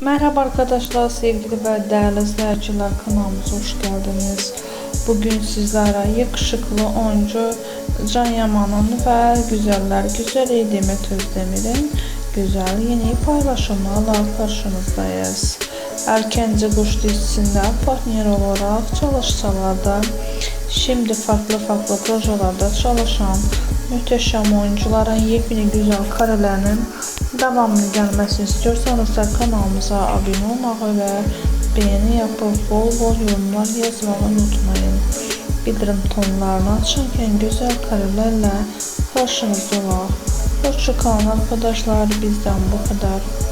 Merhaba arkadaşlar, sevgili ve değerli izleyiciler kanalımıza hoş geldiniz. Bugün sizlere yakışıklı oyuncu Can Yaman'ın ve güzeller güzeli Demet Özdemir'in güzel yeni paylaşımlarla karşınızdayız. Erkenci Kuş dizisinde partner olarak çalışsalar şimdi farklı farklı projelerde çalışan muhteşem oyuncuların yepyeni güzel karelerinin devamlı gelmesini istiyorsanız da kanalımıza abone olmayı ve beğeni yapıp bol bol yorumlar yazmayı unutmayın. Bildirim tonlarını açarken güzel karelerle karşınızda var. Hoşçakalın arkadaşlar bizden bu kadar.